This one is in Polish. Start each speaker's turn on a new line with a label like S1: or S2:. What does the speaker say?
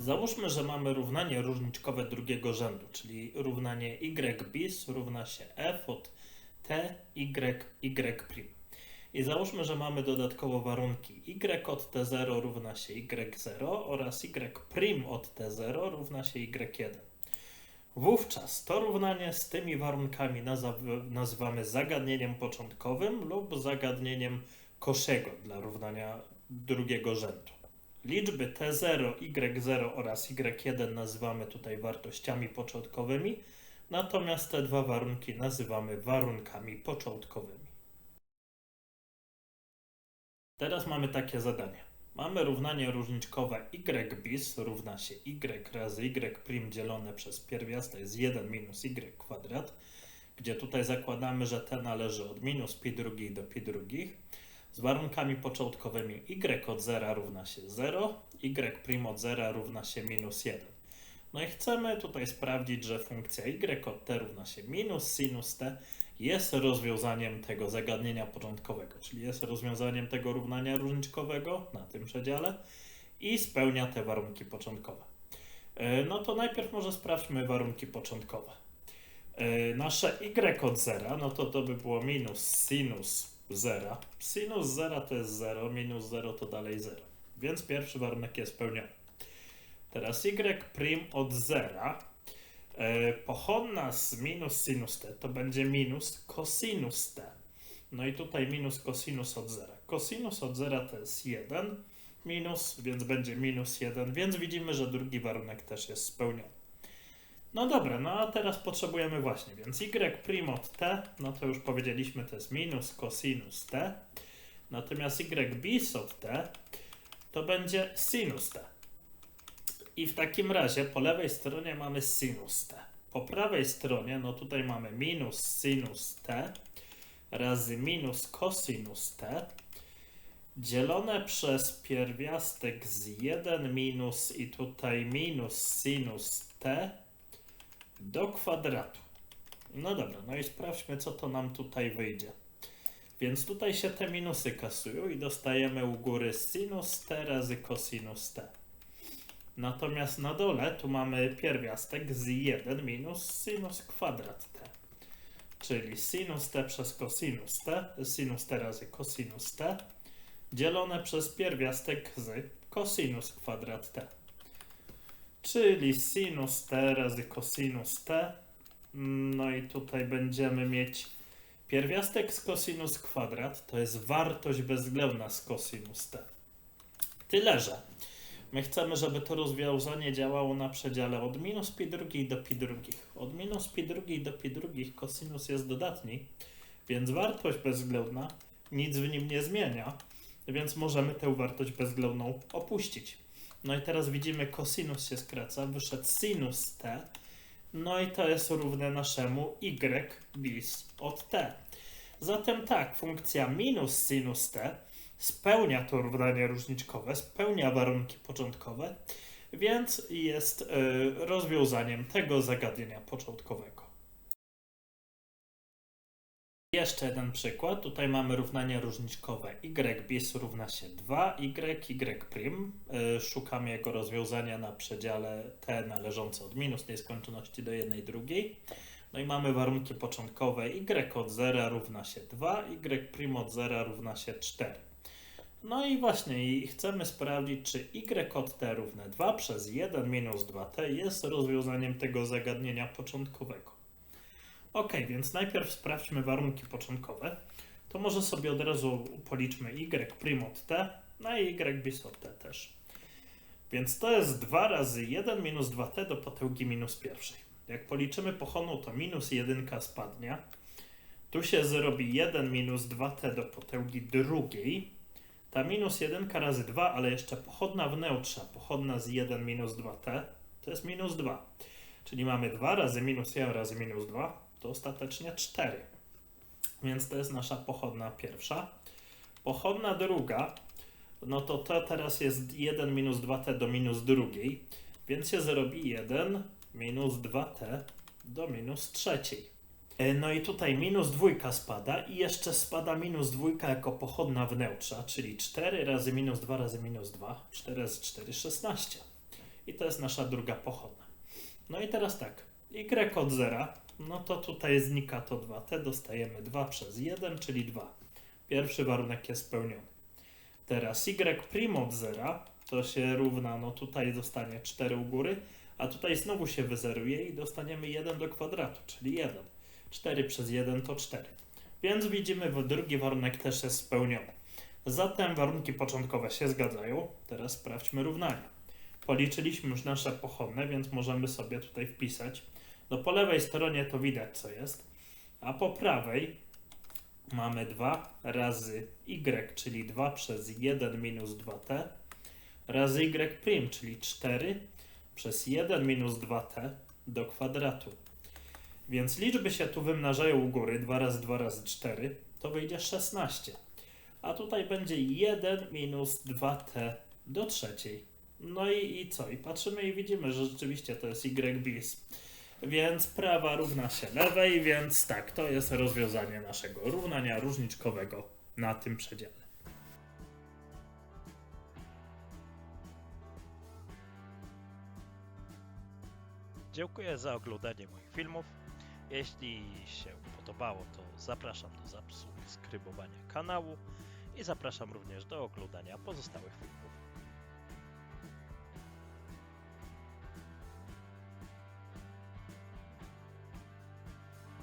S1: Załóżmy, że mamy równanie różniczkowe drugiego rzędu, czyli równanie y bis równa się f od t, y, y'. I załóżmy, że mamy dodatkowo warunki y od t0 równa się y0 oraz y' od t0 równa się y1. Wówczas to równanie z tymi warunkami nazywamy zagadnieniem początkowym lub zagadnieniem Koszego dla równania drugiego rzędu. Liczby t0, y0 oraz y1 nazywamy tutaj wartościami początkowymi, natomiast te dwa warunki nazywamy warunkami początkowymi. Teraz mamy takie zadanie. Mamy równanie różniczkowe y bis równa się y razy y' dzielone przez pierwiastek z 1 minus y kwadrat, gdzie tutaj zakładamy, że t należy od minus pi drugiej do pi drugich, z warunkami początkowymi y od 0 równa się 0, y' od 0 równa się minus 1. No i chcemy tutaj sprawdzić, że funkcja y od t równa się minus sinus t jest rozwiązaniem tego zagadnienia początkowego, czyli jest rozwiązaniem tego równania różniczkowego na tym przedziale i spełnia te warunki początkowe. E, No to najpierw może sprawdźmy warunki początkowe. E, Nasze y od 0, no to to by było minus sinus 0. Sinus 0 to jest 0, minus 0 to dalej 0. Więc pierwszy warunek jest spełniony. Teraz y' od 0 e, pochodna z minus sinus t to będzie minus cosinus t. No i tutaj minus cosinus od 0. Cosinus od 0 to jest 1 minus, więc będzie minus 1, więc widzimy, że drugi warunek też jest spełniony. No dobra, no a teraz potrzebujemy właśnie, więc y' od t, no to już powiedzieliśmy, to jest minus cosinus t. Natomiast y bis od t to będzie sinus t. I w takim razie po lewej stronie mamy sinus t. Po prawej stronie, no tutaj mamy minus sinus t razy minus cosinus t dzielone przez pierwiastek z 1 minus i tutaj minus sinus t do kwadratu. No dobra, no i sprawdźmy, co to nam tutaj wyjdzie. Więc tutaj się te minusy kasują i dostajemy u góry sinus t razy cosinus t. Natomiast na dole tu mamy pierwiastek z 1 minus sinus kwadrat t. Czyli sinus t przez cosinus t, sinus t razy cosinus t, dzielone przez pierwiastek z cosinus kwadrat t. Czyli sinus t razy cosinus t. No i tutaj będziemy mieć pierwiastek z cosinus kwadrat, to jest wartość bezwzględna z cosinus t. Tyle, że my chcemy, żeby to rozwiązanie działało na przedziale od minus pi drugiej do pi drugich. Od minus pi drugiej do pi drugich cosinus jest dodatni, więc wartość bezwzględna nic w nim nie zmienia, więc możemy tę wartość bezwzględną opuścić. No i teraz widzimy, cosinus się skraca, wyszedł sinus t, no i to jest równe naszemu y bis od t. Zatem tak, funkcja minus sinus t spełnia to równanie różniczkowe, spełnia warunki początkowe, więc jest y, rozwiązaniem tego zagadnienia początkowego. Jeszcze jeden przykład. Tutaj mamy równanie różniczkowe y bis równa się 2y, y'. Y, Szukamy jego rozwiązania na przedziale t należące od minus nieskończoności do 1 drugiej. No i mamy warunki początkowe y od 0 równa się 2, y' od 0 równa się 4. No i właśnie i chcemy sprawdzić, czy y od t równe 2 przez 1 minus 2t jest rozwiązaniem tego zagadnienia początkowego. Ok, więc najpierw sprawdźmy warunki początkowe. To może sobie od razu policzmy y' od t, no i y bis od t też. Więc to jest 2 razy 1 minus 2t do potęgi minus pierwszej. Jak policzymy pochowną, to minus 1 spadnie. Tu się zrobi 1 minus 2t do potęgi drugiej. Ta minus 1 razy 2, ale jeszcze pochodna w neutrze, pochodna z 1 minus 2t, to jest minus 2. Czyli mamy 2 razy minus 1 razy minus 2, to ostatecznie 4. Więc to jest nasza pochodna pierwsza. Pochodna druga, no to to teraz jest 1 minus 2t do minus drugiej, więc się zrobi 1 minus 2t do minus trzeciej. E, No i tutaj minus dwójka spada i jeszcze spada minus dwójka jako pochodna w neutrze, czyli 4 razy minus 2 razy minus 2, 4 razy 4, 16. I to jest nasza druga pochodna. No i teraz tak, y od zera, no to tutaj znika to 2t, dostajemy 2 przez 1, czyli 2. Pierwszy warunek jest spełniony. Teraz y prim od zera to się równa, no tutaj zostanie 4 u góry, a tutaj znowu się wyzeruje i dostaniemy 1 do kwadratu, czyli 1. 4 przez 1 to 4. Więc widzimy, że drugi warunek też jest spełniony. Zatem warunki początkowe się zgadzają. Teraz sprawdźmy równanie. Policzyliśmy już nasze pochodne, więc możemy sobie tutaj wpisać. No po lewej stronie to widać co jest, a po prawej mamy 2 razy y, czyli 2 przez 1 minus 2t, razy y prim, czyli 4 przez 1 minus 2t do kwadratu. Więc liczby się tu wymnażają u góry, 2 razy 2 razy 4, to wyjdzie 16. A tutaj będzie 1 minus 2t do trzeciej. No i, i co? I patrzymy i widzimy, że rzeczywiście to jest y bis. Więc prawa równa się lewej, więc tak, to jest rozwiązanie naszego równania różniczkowego na tym przedziale.
S2: Dziękuję za oglądanie moich filmów. Jeśli się podobało, to zapraszam do subskrybowania kanału i zapraszam również do oglądania pozostałych filmów.